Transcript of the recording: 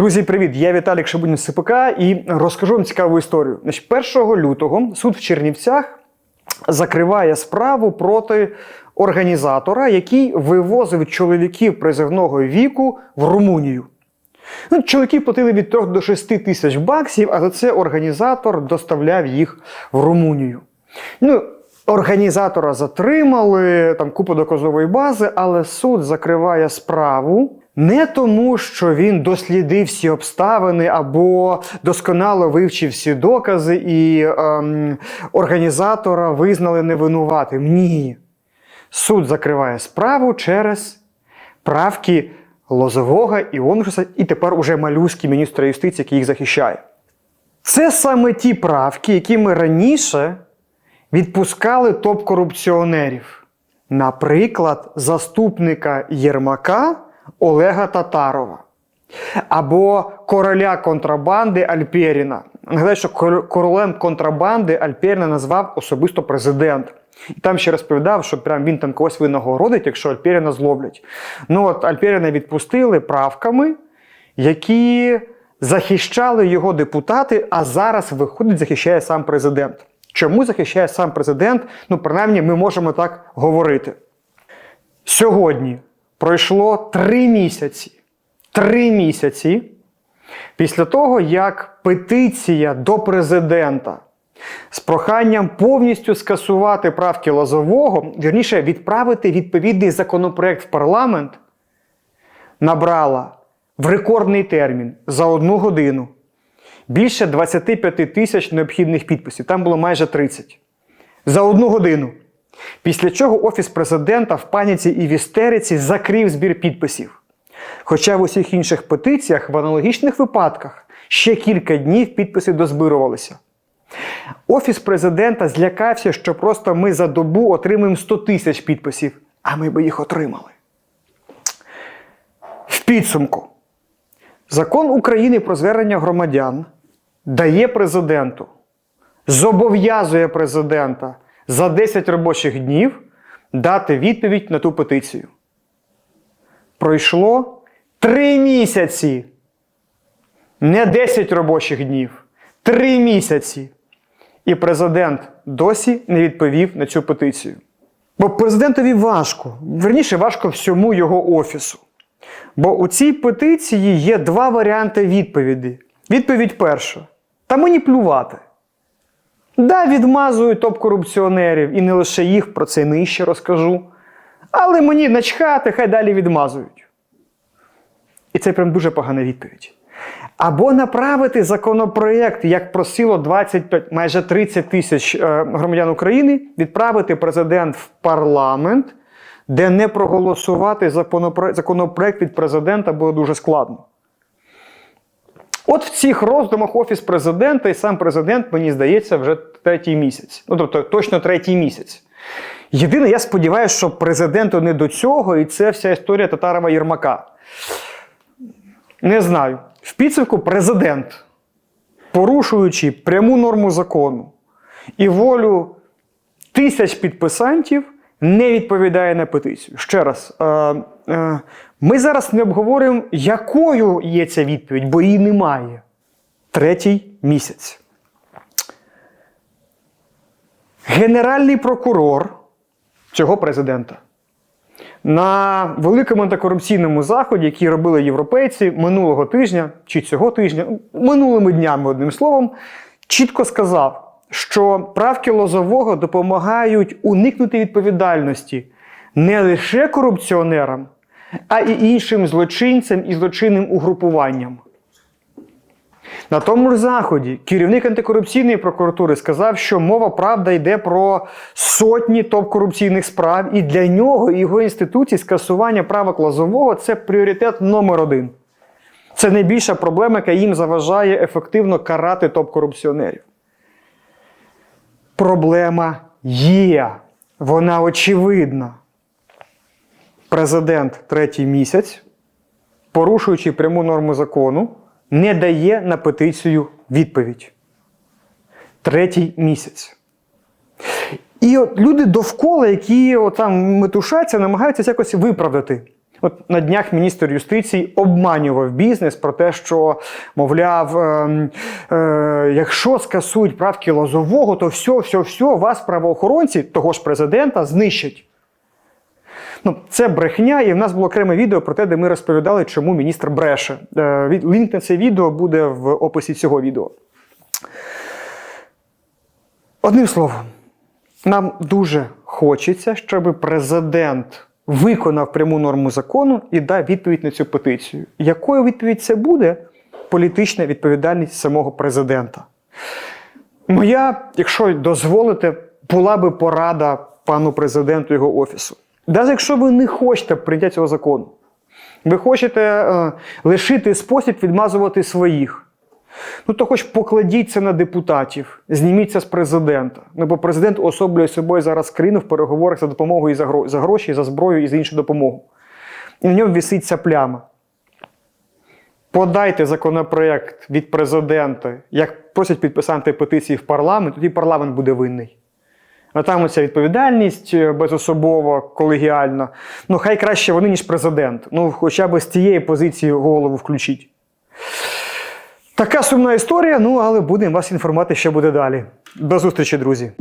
Друзі, привіт! Я Віталік Шабунін з СПК і розкажу вам цікаву історію. Значить, 1 лютого суд в Чернівцях закриває справу проти організатора, який вивозив чоловіків призивного віку в Румунію. Ну, чоловіки платили від 3 до 6 тисяч баксів, а за це організатор доставляв їх в Румунію. Ну, Організатора затримали, там купа доказової бази, але суд закриває справу не тому, що він дослідив всі обставини або досконало вивчив всі докази, і ем, організатора визнали невинуватим. Ні. Суд закриває справу через правки Лозового і Онушаса, і тепер уже малюський міністра юстиції, який їх захищає. Це саме ті правки, які ми раніше відпускали топ-корупціонерів. Наприклад, заступника Єрмака Олега Татарова. Або короля контрабанди Альперіна. Нагадаю, що королем контрабанди Альперіна назвав особисто президент. І там ще розповідав, що прям він там когось винагородить, якщо Альперіна зловлять. Ну от Альперіна відпустили правками, які захищали його депутати, а зараз виходить, захищає сам президент. Чому захищає сам президент? Ну, принаймні, ми можемо так говорити. Сьогодні пройшло три місяці. Три місяці після того, як петиція до президента з проханням повністю скасувати правки Лозового, вірніше, відправити відповідний законопроект в парламент, набрала в рекордний термін за одну годину більше 25 тисяч необхідних підписів. Там було майже 30. За одну годину. Після чого Офіс президента в паніці і в істериці закрив збір підписів. Хоча в усіх інших петиціях в аналогічних випадках ще кілька днів підписи дозбирувалися. Офіс президента злякався, що просто ми за добу отримаємо 100 тисяч підписів, а ми би їх отримали. В підсумку, закон України про звернення громадян дає президенту, зобов'язує президента за 10 робочих днів дати відповідь на ту петицію. Пройшло 3 місяці. Не 10 робочих днів. 3 місяці. І президент досі не відповів на цю петицію. Бо президентові важко, верніше, важко всьому його офісу. Бо у цій петиції є два варіанти відповіді. Відповідь перша: та мені плювати. Да, відмазують топ-корупціонерів, і не лише їх, про це нижче розкажу. Але мені начхати, хай далі відмазують. І це прям дуже погана відповідь. Або направити законопроєкт, як просило 25, майже 30 тисяч е, громадян України, відправити президент в парламент, де не проголосувати законопроект, законопроект від президента буде дуже складно. От в цих роздумах Офіс президента і сам президент, мені здається, вже третій місяць. Ну, тобто, точно третій місяць. Єдине, я сподіваюся, що президенту не до цього, і це вся історія Татарова Єрмака. Не знаю. В підсумку президент, порушуючи пряму норму закону і волю тисяч підписантів, не відповідає на петицію. Ще раз, е, е, ми зараз не обговорюємо, якою є ця відповідь, бо її немає. Третій місяць. Генеральний прокурор цього президента на великому антикорупційному заході, який робили європейці минулого тижня чи цього тижня, минулими днями, одним словом, чітко сказав, що правки Лозового допомагають уникнути відповідальності не лише корупціонерам, а й іншим злочинцям і злочинним угрупуванням. На тому ж заході керівник антикорупційної прокуратури сказав, що мова правда йде про сотні топ-корупційних справ, і для нього і його інституції скасування правок Лозового це пріоритет номер один. Це найбільша проблема, яка їм заважає ефективно карати топ-корупціонерів. Проблема є, вона очевидна. Президент третій місяць, порушуючи пряму норму закону, не дає на петицію відповідь. Третій місяць. І от люди довкола, які там метушаться, намагаються якось виправдати. От на днях міністр юстиції обманював бізнес про те, що, мовляв, е, е, якщо скасують правки Лозового, то все, все, все, вас правоохоронці того ж президента знищать. Ну, це брехня, і в нас було окреме відео про те, де ми розповідали, чому міністр бреше. Е, Лінк на це відео буде в описі цього відео. Одним словом, нам дуже хочеться, щоб президент виконав пряму норму закону і дав відповідь на цю петицію. Якою відповідь це буде? Політична відповідальність самого президента. Моя, якщо дозволите, була би порада пану президенту його офісу. Навіть якщо ви не хочете прийняття цього закону, ви хочете е, лишити спосіб відмазувати своїх. Ну, то хоч покладіть це на депутатів, зніміться з президента. Ну, бо президент особлює собою зараз країну в переговорах за допомогою і за, гро- за гроші, і за зброю і за іншу допомогу. І на ньому висить пляма. Подайте законопроект від президента, як просять підписати петиції в парламент, тоді парламент буде винний. А там оця відповідальність безособово, безособова, колегіальна. Ну, хай краще вони, ніж президент. Ну, хоча б з цієї позиції голову включіть. Така сумна історія, ну але будемо вас інформувати, що буде далі. До зустрічі, друзі.